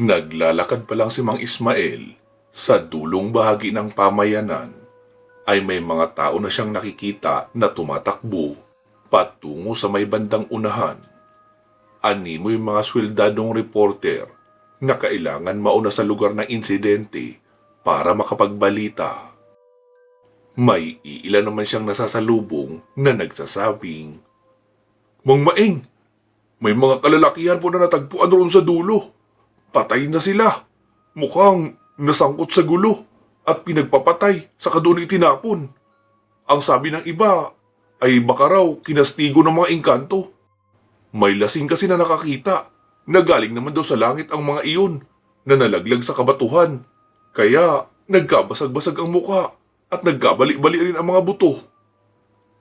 Naglalakad pa lang si Mang Ismael sa dulong bahagi ng pamayanan ay may mga tao na siyang nakikita na tumatakbo patungo sa may bandang unahan. Animo yung mga sweldadong reporter na kailangan mauna sa lugar ng insidente para makapagbalita. May iilan naman siyang nasasalubong na nagsasabing, Mang Maing, may mga kalalakihan po na natagpuan roon sa dulo. Patay na sila. Mukhang nasangkot sa gulo at pinagpapatay sa doon itinapon. Ang sabi ng iba ay baka raw kinastigo ng mga engkanto. May lasing kasi na nakakita na galing naman daw sa langit ang mga iyon na nalaglag sa kabatuhan. Kaya nagkabasag-basag ang muka at nagkabali-bali rin ang mga buto.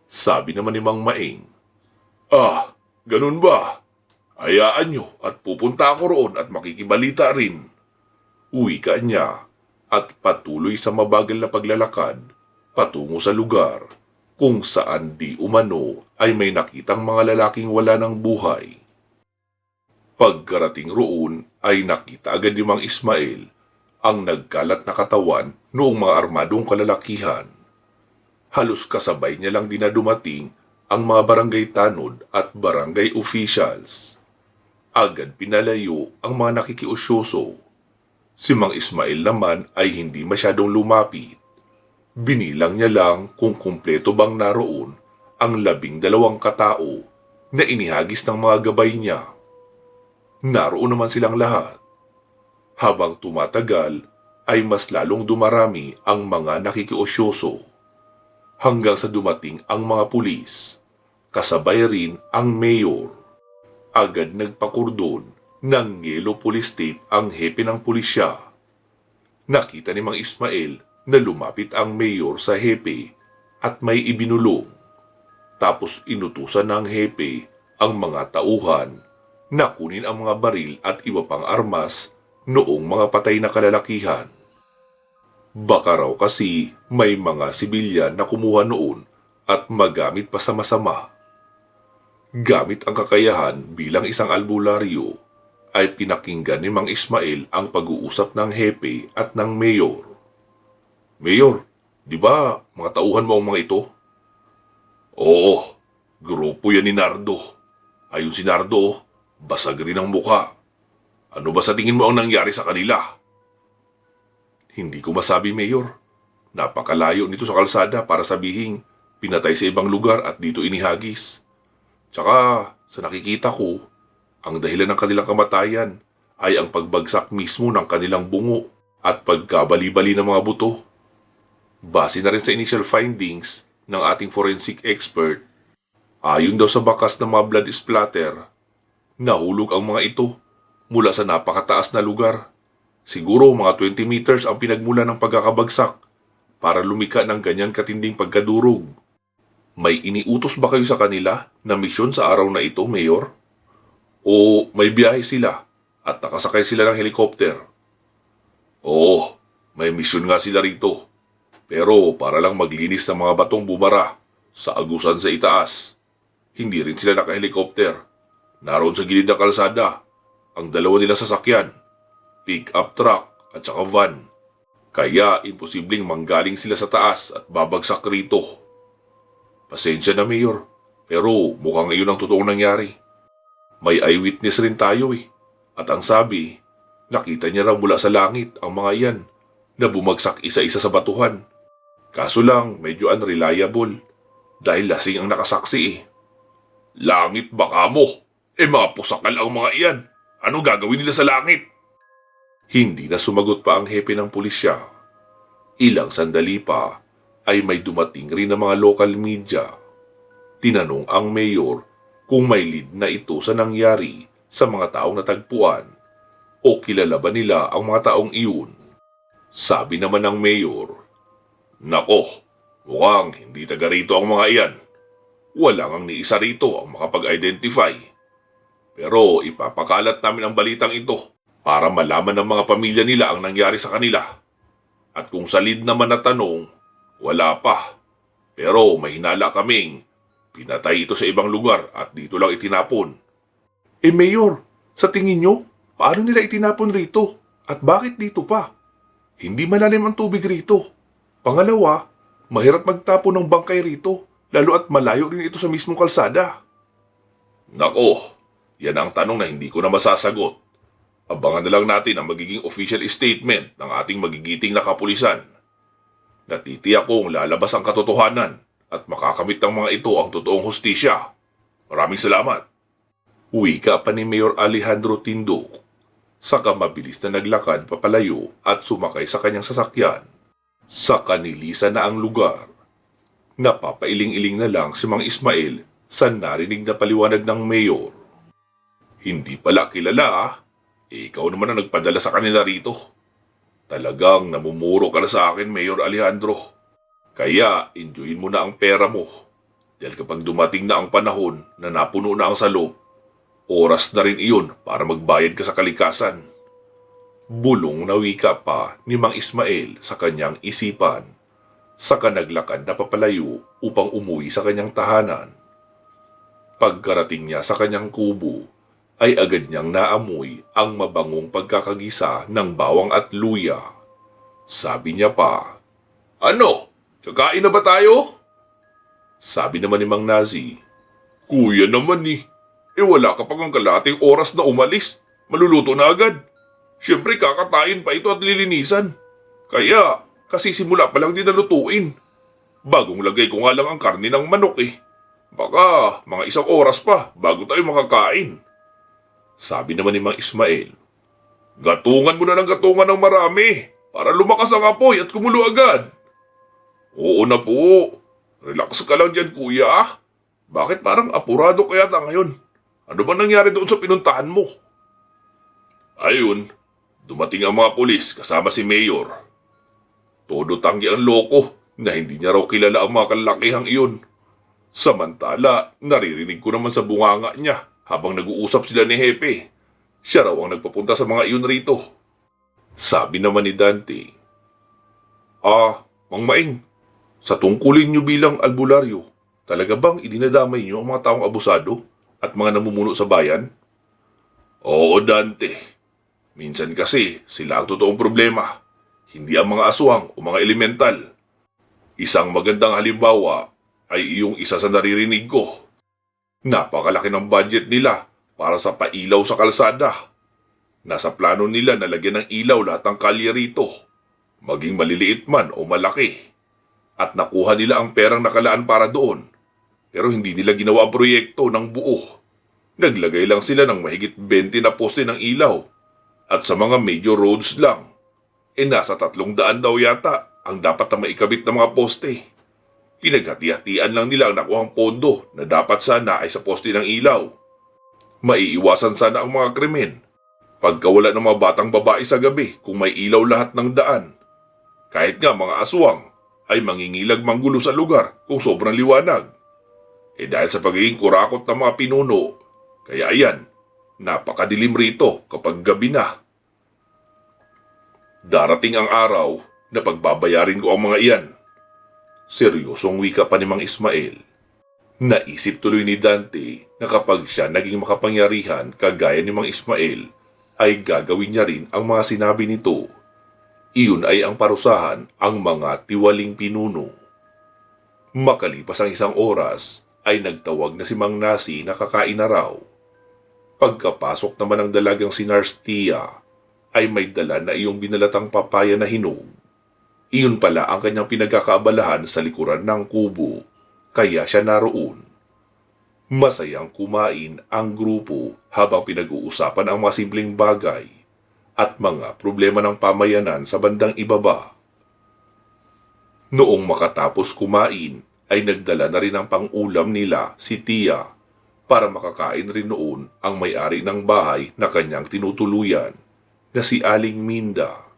Sabi naman ni Mang Maing, Ah, ganun ba? Hayaan nyo at pupunta ako roon at makikibalita rin. Uwi ka niya at patuloy sa mabagal na paglalakad patungo sa lugar kung saan di umano ay may nakitang mga lalaking wala ng buhay. Pagkarating roon ay nakita agad ni Mang Ismail ang nagkalat na katawan noong mga armadong kalalakihan. Halos kasabay niya lang din na dumating ang mga barangay tanod at barangay officials. Agad pinalayo ang mga nakikiusyoso. Si Mang Ismail naman ay hindi masyadong lumapit. Binilang niya lang kung kumpleto bang naroon ang labing dalawang katao na inihagis ng mga gabay niya. Naroon naman silang lahat. Habang tumatagal ay mas lalong dumarami ang mga nakikiusyoso. Hanggang sa dumating ang mga pulis, kasabay rin ang mayor. Agad nagpakurdon ng yellow police tape ang hepe ng pulisya. Nakita ni Mang Ismael na lumapit ang mayor sa hepe at may ibinulong. Tapos inutusan ng hepe ang mga tauhan na kunin ang mga baril at iba pang armas noong mga patay na kalalakihan. Baka raw kasi may mga sibilyan na kumuha noon at magamit pa sa masama. Gamit ang kakayahan bilang isang albularyo, ay pinakinggan ni Mang Ismael ang pag-uusap ng hepe at ng mayor. Mayor, di ba mga tauhan mo ang mga ito? Oo, grupo yan ni Nardo. Ayun si Nardo, basag rin ang mukha. Ano ba sa tingin mo ang nangyari sa kanila? Hindi ko masabi, Mayor. Napakalayo nito sa kalsada para sabihin pinatay sa ibang lugar at dito inihagis. Tsaka, sa nakikita ko, ang dahilan ng kanilang kamatayan ay ang pagbagsak mismo ng kanilang bungo at pagkabali-bali ng mga buto. Base na rin sa initial findings ng ating forensic expert, ayon daw sa bakas ng mga blood splatter, nahulog ang mga ito mula sa napakataas na lugar. Siguro mga 20 meters ang pinagmula ng pagkakabagsak para lumika ng ganyan katinding pagkadurog. May iniutos ba kayo sa kanila na misyon sa araw na ito, Mayor? O may biyahe sila at nakasakay sila ng helikopter? Oo, may misyon nga sila rito. Pero para lang maglinis ng mga batong bumara sa agusan sa itaas. Hindi rin sila nakahelikopter. Naroon sa gilid ng kalsada ang dalawa nilang sasakyan, pick-up truck at saka van. Kaya imposibleng manggaling sila sa taas at babagsak rito. Pasensya na, Mayor. Pero mukhang iyon ang totoong nangyari. May eyewitness rin tayo eh. At ang sabi, nakita niya raw mula sa langit ang mga yan na bumagsak isa-isa sa batuhan. Kaso lang, medyo unreliable dahil lasing ang nakasaksi eh. Langit baka mo? Eh mga pusakal ang mga iyan. Ano gagawin nila sa langit? Hindi na sumagot pa ang hepe ng pulisya. Ilang sandali pa ay may dumating rin ng mga local media. Tinanong ang mayor kung may lead na ito sa nangyari sa mga taong natagpuan o kilala ba nila ang mga taong iyon. Sabi naman ng mayor, Nako, mukhang hindi taga rito ang mga iyan. Wala ang ni isa rito ang makapag-identify. Pero ipapakalat namin ang balitang ito para malaman ng mga pamilya nila ang nangyari sa kanila. At kung sa lead naman na tanong, wala pa. Pero may hinala kaming pinatay ito sa ibang lugar at dito lang itinapon. Eh Mayor, sa tingin nyo, Paano nila itinapon rito? At bakit dito pa? Hindi malalim ang tubig rito. Pangalawa, mahirap magtapon ng bangkay rito, lalo at malayo rin ito sa mismong kalsada. Nako, yan ang tanong na hindi ko na masasagot. Abangan na lang natin ang magiging official statement ng ating magigiting na kapulisan. Natitiyak kong lalabas ang katotohanan at makakamit ng mga ito ang totoong hustisya. Maraming salamat. Wika pa ni Mayor Alejandro Tindo. Saka mabilis na naglakad papalayo at sumakay sa kanyang sasakyan. Sa kanilisan na ang lugar. Napapailing-iling na lang si Mang Ismael sa narinig na paliwanag ng mayor. Hindi pala kilala ah. Ikaw naman ang nagpadala sa kanila rito. Talagang namumuro ka na sa akin, Mayor Alejandro. Kaya, enjoyin mo na ang pera mo. Dahil kapag dumating na ang panahon na napuno na ang salop, oras na rin iyon para magbayad ka sa kalikasan. Bulong na wika pa ni Mang Ismael sa kanyang isipan. Saka naglakad na papalayo upang umuwi sa kanyang tahanan. Pagkarating niya sa kanyang kubo, ay agad niyang naamoy ang mabangong pagkakagisa ng bawang at luya. Sabi niya pa, Ano? Kakain na ba tayo? Sabi naman ni Mang Nazi, Kuya naman ni, eh wala ka pang ang kalating oras na umalis. Maluluto na agad. Siyempre kakatayin pa ito at lilinisan. Kaya, kasi simula pa lang din nalutuin. Bagong lagay ko nga lang ang karne ng manok eh. Baka mga isang oras pa bago tayo makakain. Sabi naman ni Mang Ismael, Gatungan mo na ng gatungan ng marami para lumakas ang apoy at kumulo agad. Oo na po. Relax ka lang dyan, kuya. Bakit parang apurado ka yata ngayon? Ano ba nangyari doon sa pinuntahan mo? Ayun, dumating ang mga pulis kasama si Mayor. Todo tanggi ang loko na hindi niya raw kilala ang mga kalakihang iyon. Samantala, naririnig ko naman sa bunganga niya habang nag-uusap sila ni Hepe. Siya raw ang nagpapunta sa mga iyon rito. Sabi naman ni Dante, Ah, Mang Maing, sa tungkulin niyo bilang albularyo, talaga bang idinadamay niyo ang mga taong abusado at mga namumuno sa bayan? Oo, Dante. Minsan kasi sila ang totoong problema, hindi ang mga aswang o mga elemental. Isang magandang halimbawa ay iyong isa sa naririnig ko. Napakalaki ng budget nila para sa pailaw sa kalsada. Nasa plano nila na lagyan ng ilaw lahat ng kalye rito, maging maliliit man o malaki. At nakuha nila ang perang nakalaan para doon. Pero hindi nila ginawa ang proyekto ng buo. Naglagay lang sila ng mahigit 20 na poste ng ilaw. At sa mga major roads lang. E nasa tatlong daan daw yata ang dapat na maikabit ng mga poste. Pinaghati-hatian lang nila ang nakuhang pondo na dapat sana ay sa poste ng ilaw. Maiiwasan sana ang mga krimen. Pagkawala ng mga batang babae sa gabi kung may ilaw lahat ng daan. Kahit nga mga aswang ay mangingilag manggulo sa lugar kung sobrang liwanag. Eh dahil sa pagiging kurakot ng mga pinuno, kaya ayan, napakadilim rito kapag gabi na. Darating ang araw na pagbabayarin ko ang mga iyan. Seryosong wika pa ni Mang Ismael. Naisip tuloy ni Dante na kapag siya naging makapangyarihan kagaya ni Mang Ismael, ay gagawin niya rin ang mga sinabi nito. Iyon ay ang parusahan ang mga tiwaling pinuno. Makalipas ang isang oras, ay nagtawag na si Mang Nasi na kakain na raw. Pagkapasok naman ng dalagang si Narstia, ay may dala na iyong binalatang papaya na hinog. Iyon pala ang kanyang pinagkakaabalahan sa likuran ng kubo, kaya siya naroon. Masayang kumain ang grupo habang pinag-uusapan ang mga simpleng bagay at mga problema ng pamayanan sa bandang ibaba. Noong makatapos kumain, ay nagdala na rin ang pangulam nila si Tia para makakain rin noon ang may-ari ng bahay na kanyang tinutuluyan na si Aling Minda.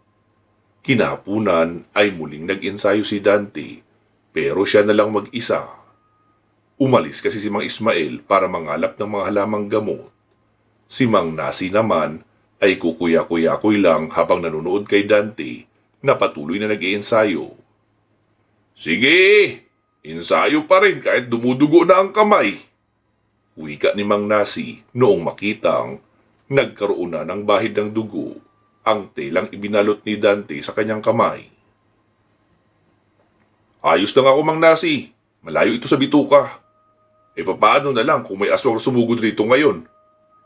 Kinahapunan ay muling nag-ensayo si Dante pero siya na lang mag-isa. Umalis kasi si Mang Ismael para mangalap ng mga halamang gamot. Si Mang Nasi naman ay kukuya-kuya-kuy lang habang nanonood kay Dante na patuloy na nag-iensayo. Sige, ensayo pa rin kahit dumudugo na ang kamay. Wika ni Mang Nasi noong makitang Nagkaroon na ng bahid ng dugo ang telang ibinalot ni Dante sa kanyang kamay. Ayos lang ako, Mang Nasi. Malayo ito sa bituka. E papaano na lang kung may aswang sumugod rito ngayon?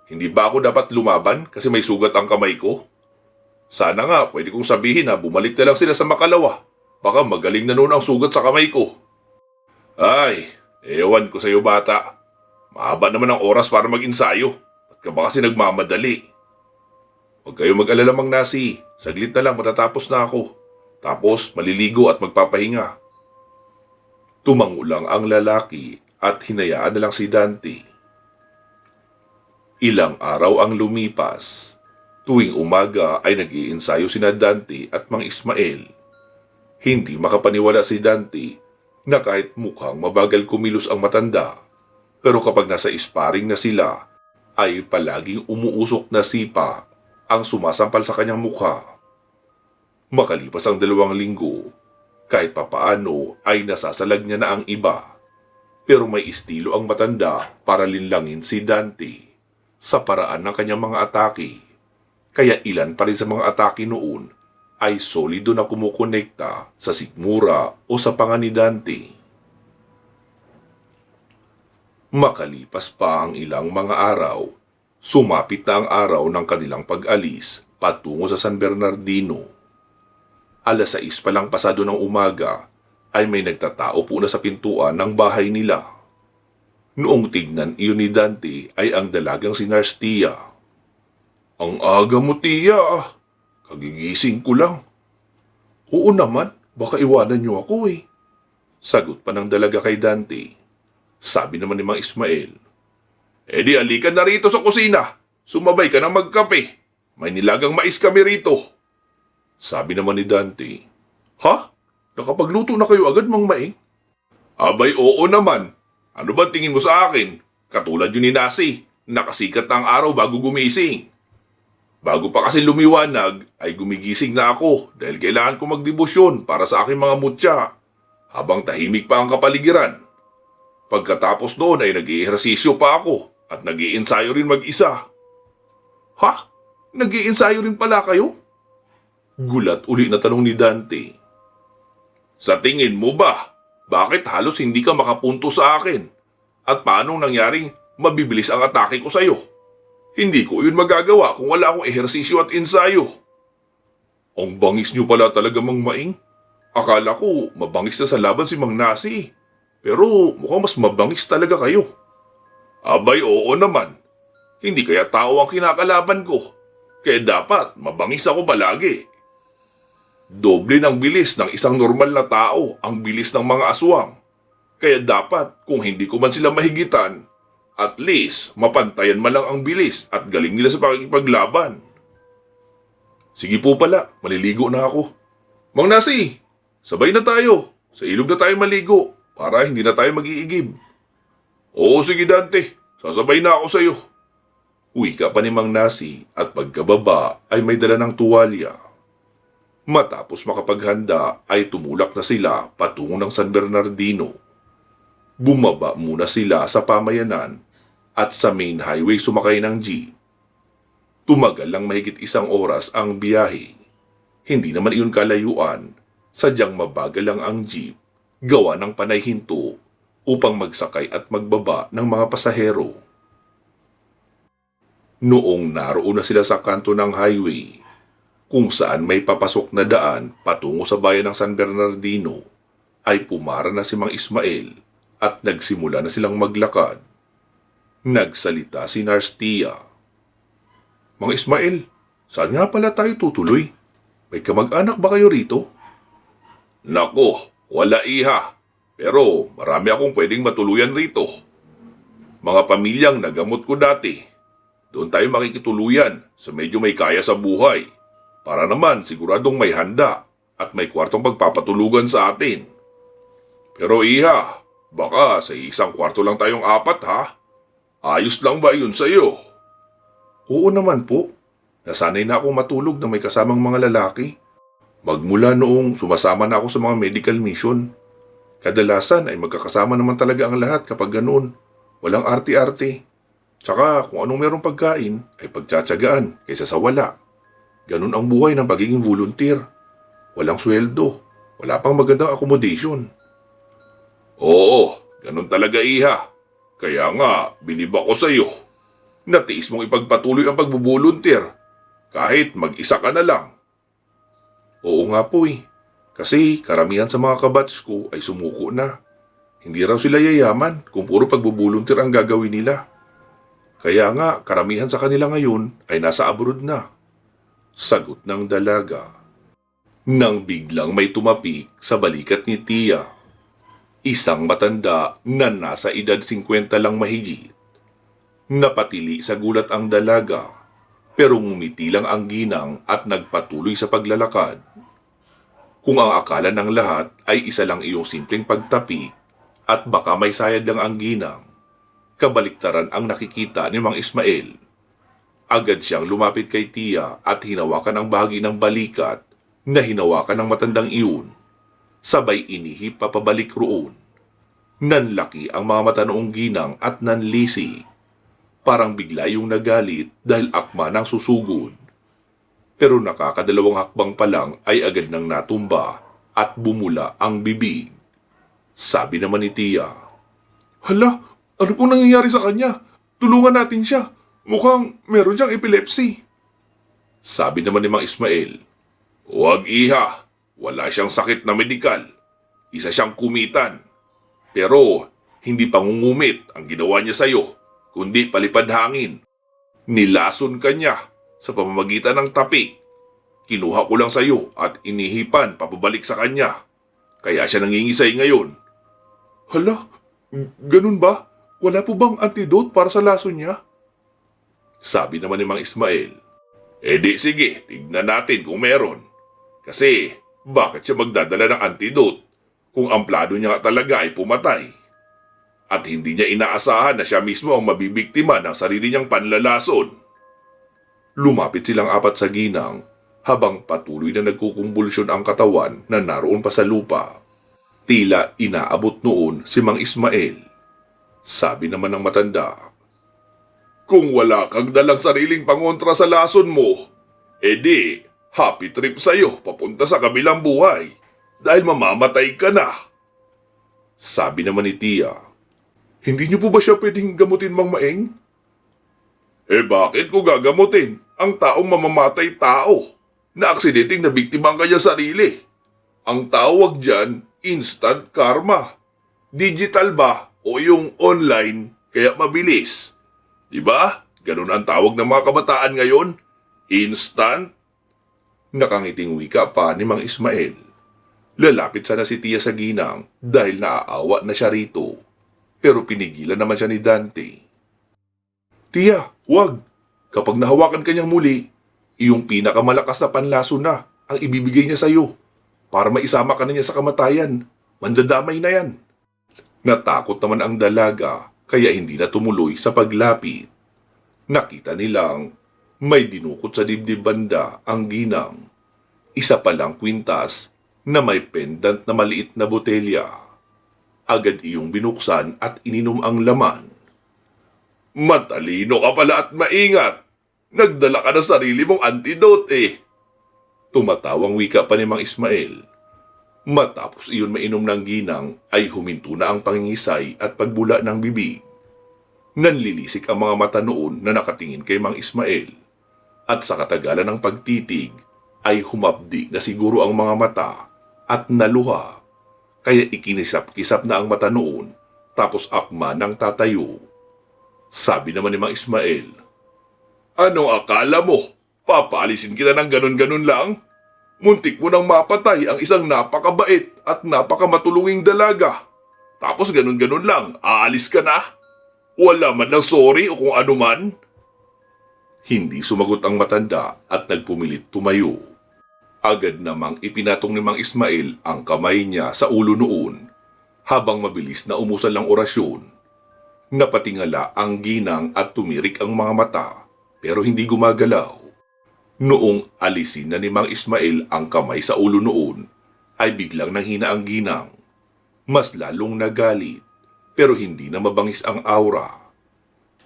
Hindi ba ako dapat lumaban kasi may sugat ang kamay ko? Sana nga, pwede kong sabihin na bumalik na lang sila sa makalawa. Baka magaling na noon ang sugat sa kamay ko. Ay, ewan ko sa'yo bata. Mahaba naman ang oras para mag-insayo. Ba't ka ba kasi nagmamadali? Huwag kayo mag-alala mang nasi. Saglit na lang matatapos na ako. Tapos maliligo at magpapahinga. Tumango lang ang lalaki at hinayaan na lang si Dante. Ilang araw ang lumipas. Tuwing umaga ay nag-iinsayo sina Dante at Mang Ismael. Hindi makapaniwala si Dante na kahit mukhang mabagal kumilos ang matanda, pero kapag nasa sparring na sila, ay palaging umuusok na sipa ang sumasampal sa kanyang mukha. Makalipas ang dalawang linggo, kahit papaano ay nasasalag niya na ang iba. Pero may estilo ang matanda para linlangin si Dante sa paraan ng kanyang mga atake. Kaya ilan pa rin sa mga atake noon ay solido na kumukonekta sa sikmura o sa panga ni Dante. Makalipas pa ang ilang mga araw, sumapit na ang araw ng kanilang pag-alis patungo sa San Bernardino. Alas 6 pa lang pasado ng umaga ay may nagtatao po na sa pintuan ng bahay nila. Noong tignan iyon ni Dante ay ang dalagang si Narstia. Ang aga mo, tiya. Kagigising ko lang. Oo naman, baka iwanan niyo ako eh. Sagot pa ng dalaga kay Dante. Sabi naman ni Mang Ismael, Eh di alika na rito sa kusina. Sumabay ka na magkape. May nilagang mais kami rito. Sabi naman ni Dante, Ha? Nakapagluto na kayo agad, Mang Maing? Abay, oo naman. Ano ba tingin mo sa akin? Katulad yun ni Nasi, nakasikat na ang araw bago gumising. Bago pa kasi lumiwanag, ay gumigising na ako dahil kailangan ko magdebosyon para sa aking mga mutya habang tahimik pa ang kapaligiran. Pagkatapos noon ay nag pa ako at nag ensayo rin mag-isa. Ha? nag ensayo rin pala kayo? Gulat uli na tanong ni Dante. Sa tingin mo ba, bakit halos hindi ka makapunto sa akin? At paanong nangyaring mabibilis ang atake ko sa'yo? Hindi ko yun magagawa kung wala akong ehersisyo at ensayo. Ang bangis niyo pala talaga, Mang Maing. Akala ko mabangis na sa laban si Mang Nasi. Pero mukhang mas mabangis talaga kayo. Abay, oo naman. Hindi kaya tao ang kinakalaban ko. Kaya dapat mabangis ako palagi. Doble ng bilis ng isang normal na tao ang bilis ng mga aswang. Kaya dapat kung hindi ko man sila mahigitan, at least mapantayan man lang ang bilis at galing nila sa pakikipaglaban. Sige po pala, maliligo na ako. Mang Nasi, sabay na tayo. Sa ilog na tayo maligo para hindi na tayo mag-iigib. Oo, sige Dante. Sasabay na ako sa'yo. Uwi ka pa ni Mang Nasi at pagkababa ay may dala ng tuwalya. Matapos makapaghanda ay tumulak na sila patungo ng San Bernardino. Bumaba muna sila sa pamayanan at sa main highway sumakay ng jeep. Tumagal lang mahigit isang oras ang biyahe. Hindi naman iyon kalayuan, sadyang mabagal lang ang jeep, gawa ng panay hinto upang magsakay at magbaba ng mga pasahero. Noong naroon na sila sa kanto ng highway, kung saan may papasok na daan patungo sa bayan ng San Bernardino, ay pumara na si Mang Ismael at nagsimula na silang maglakad. Nagsalita si Narstia. Mang Ismael, saan nga pala tayo tutuloy? May kamag-anak ba kayo rito? Nako, wala iha. Pero marami akong pwedeng matuluyan rito. Mga pamilyang nagamot ko dati. Doon tayo makikituluyan sa medyo may kaya sa buhay. Para naman siguradong may handa at may kwartong pagpapatulugan sa atin. Pero iha, baka sa isang kwarto lang tayong apat ha? Ayos lang ba yun sa'yo? Oo naman po. Nasanay na akong matulog na may kasamang mga lalaki. Magmula noong sumasama na ako sa mga medical mission. Kadalasan ay magkakasama naman talaga ang lahat kapag ganoon. Walang arte-arte. Tsaka kung anong merong pagkain ay pagtsatsagaan kaysa sa wala. Ganun ang buhay ng pagiging volunteer. Walang sweldo. Wala pang magandang accommodation. Oo, ganun talaga iha. Kaya nga, bilib ako sa iyo. Natiis mong ipagpatuloy ang pagbubuluntir. Kahit mag-isa ka na lang. Oo nga po eh. Kasi karamihan sa mga kabats ko ay sumuko na. Hindi raw sila yayaman kung puro pagbubuluntir ang gagawin nila. Kaya nga, karamihan sa kanila ngayon ay nasa abroad na. Sagot ng dalaga. Nang biglang may tumapik sa balikat ni Tia. Isang matanda na nasa edad 50 lang mahigit. Napatili sa gulat ang dalaga, pero ngumiti lang ang ginang at nagpatuloy sa paglalakad. Kung ang akala ng lahat ay isa lang iyong simpleng pagtapik at baka may sayad lang ang ginang, kabaliktaran ang nakikita ni Mang Ismael. Agad siyang lumapit kay Tia at hinawakan ang bahagi ng balikat na hinawakan ng matandang iyon. Sabay inihip papabalik roon. Nanlaki ang mga mata noong ginang at nanlisi. Parang bigla yung nagalit dahil akma ng susugod. Pero nakakadalawang hakbang pa lang ay agad nang natumba at bumula ang bibig. Sabi naman ni Tia, Hala, ano pong nangyayari sa kanya? Tulungan natin siya. Mukhang meron siyang epilepsy. Sabi naman ni Mang Ismael, Huwag iha, wala siyang sakit na medikal. Isa siyang kumitan. Pero hindi pangungumit ang ginawa niya sa'yo, kundi palipad hangin. Nilason ka niya sa pamamagitan ng tapik. Kinuha ko lang sa'yo at inihipan papabalik sa kanya. Kaya siya nangingisay ngayon. Hala, ganun ba? Wala po bang antidote para sa lason niya? Sabi naman ni Mang Ismael, Eh di sige, tignan natin kung meron. Kasi bakit siya magdadala ng antidote kung ang plano niya talaga ay pumatay? At hindi niya inaasahan na siya mismo ang mabibiktima ng sarili niyang panlalason. Lumapit silang apat sa ginang habang patuloy na nagkukumbulsyon ang katawan na naroon pa sa lupa. Tila inaabot noon si Mang Ismael. Sabi naman ng matanda, Kung wala kang dalang sariling pangontra sa lason mo, edi happy trip sa'yo papunta sa kabilang buhay dahil mamamatay ka na. Sabi naman ni Tia, Hindi niyo po ba siya pwedeng gamutin mang maeng? Eh bakit ko gagamutin ang taong mamamatay tao na aksidenteng nabiktima ang kanyang sarili? Ang tawag dyan, instant karma. Digital ba o yung online kaya mabilis? Di ba? Ganun ang tawag ng mga kabataan ngayon? Instant? Nakangiting wika pa ni Mang Ismael. Lalapit sana si Tia sa ginang dahil naaawa na siya rito. Pero pinigilan naman siya ni Dante. Tia, wag. Kapag nahawakan ka niyang muli, iyong pinakamalakas na panlaso na ang ibibigay niya sa'yo para maisama ka na niya sa kamatayan. Mandadamay na yan. Natakot naman ang dalaga kaya hindi na tumuloy sa paglapit. Nakita nilang may dinukot sa dibdib banda ang ginang. Isa palang kwintas na may pendant na maliit na botelya. Agad iyong binuksan at ininom ang laman. Matalino ka pala at maingat. Nagdala ka ng sarili mong antidote eh. Tumatawang wika pa ni Mang Ismael. Matapos iyon mainom ng ginang ay huminto na ang pangingisay at pagbula ng bibig. Nanlilisik ang mga mata noon na nakatingin kay Mang Ismael. At sa katagalan ng pagtitig ay humapdi na siguro ang mga mata at naluha. Kaya ikinisap-kisap na ang mata noon tapos akma ng tatayo. Sabi naman ni Mang Ismael, Anong akala mo? Papaalisin kita ng ganun-ganun lang? Muntik mo nang mapatay ang isang napakabait at napakamatulunging dalaga. Tapos ganun-ganun lang, aalis ka na? Wala man lang sorry o kung ano man? Hindi sumagot ang matanda at nagpumilit tumayo. Agad namang ipinatong ni Mang Ismael ang kamay niya sa ulo noon habang mabilis na umusan lang orasyon. Napatingala ang ginang at tumirik ang mga mata pero hindi gumagalaw. Noong alisin na ni Mang Ismael ang kamay sa ulo noon, ay biglang nanghina ang ginang. Mas lalong nagalit, pero hindi na mabangis ang aura.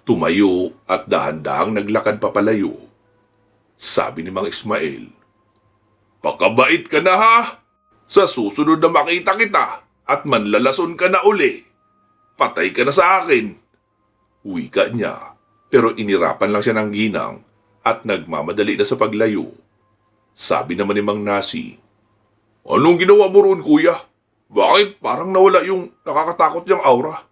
Tumayo at dahan-dahang naglakad papalayo. Sabi ni Mang Ismael, Pakabait ka na ha! Sa susunod na makita kita at manlalason ka na uli. Patay ka na sa akin. Wika niya, pero inirapan lang siya ng ginang at nagmamadali na sa paglayo. Sabi naman ni Mang Nasi, Anong ginawa mo roon, kuya? Bakit parang nawala yung nakakatakot niyang aura?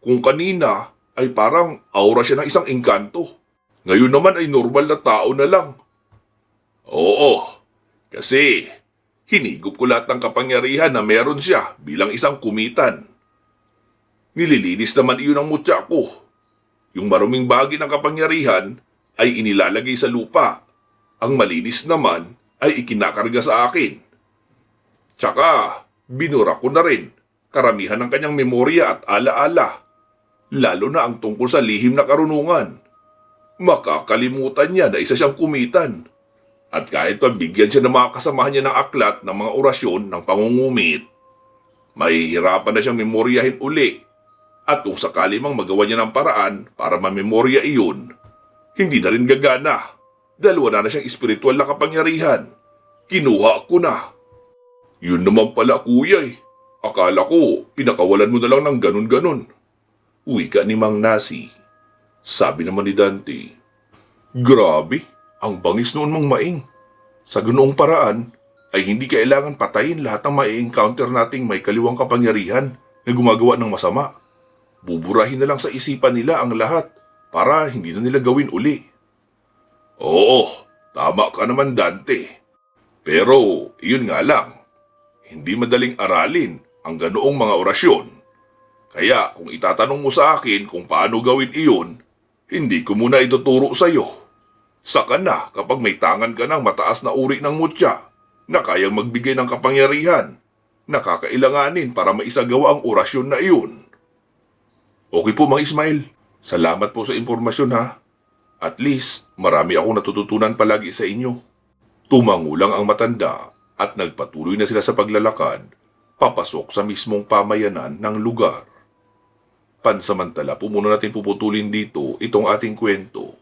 Kung kanina ay parang aura siya ng isang engkanto. Ngayon naman ay normal na tao na lang. Oo, kasi hinigop ko lahat ng kapangyarihan na meron siya bilang isang kumitan. Nililinis naman iyon ang mutya ko. Yung maruming bagay ng kapangyarihan ay inilalagay sa lupa. Ang malinis naman ay ikinakarga sa akin. Tsaka, binura ko na rin karamihan ng kanyang memorya at alaala. Lalo na ang tungkol sa lihim na karunungan. Makakalimutan niya na isa siyang kumitan. At kahit pa bigyan siya ng mga kasamahan niya ng aklat ng mga orasyon ng pangungumit, mahihirapan na siyang memoryahin uli. At kung sakali mang magawa niya ng paraan para mamemorya iyon, hindi na rin gagana. Dahil wala na siyang espiritual na kapangyarihan. Kinuha ko na. Yun naman pala kuya eh. Akala ko, pinakawalan mo na lang ng ganun-ganun. Uwi ka ni Mang Nasi. Sabi naman ni Dante, Grabe, ang bangis noon mong maing. Sa ganoong paraan, ay hindi kailangan patayin lahat ng mai-encounter nating may kaliwang kapangyarihan na gumagawa ng masama. Buburahin na lang sa isipan nila ang lahat para hindi na nila gawin uli. Oo, tama ka naman Dante. Pero, yun nga lang, hindi madaling aralin ang ganoong mga orasyon. Kaya kung itatanong mo sa akin kung paano gawin iyon, hindi ko muna ituturo sa iyo. Saka na kapag may tangan ka ng mataas na uri ng mutya na kayang magbigay ng kapangyarihan, nakakailanganin para maisagawa ang orasyon na iyon. Okay po, Mang Ismail. Salamat po sa impormasyon ha. At least, marami akong natututunan palagi sa inyo. Tumangulang ang matanda at nagpatuloy na sila sa paglalakad papasok sa mismong pamayanan ng lugar. Pansamantala po muna natin puputulin dito itong ating kwento.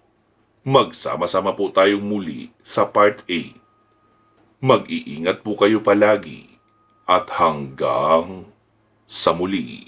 Magsama-sama po tayong muli sa part 8. Mag-iingat po kayo palagi at hanggang sa muli.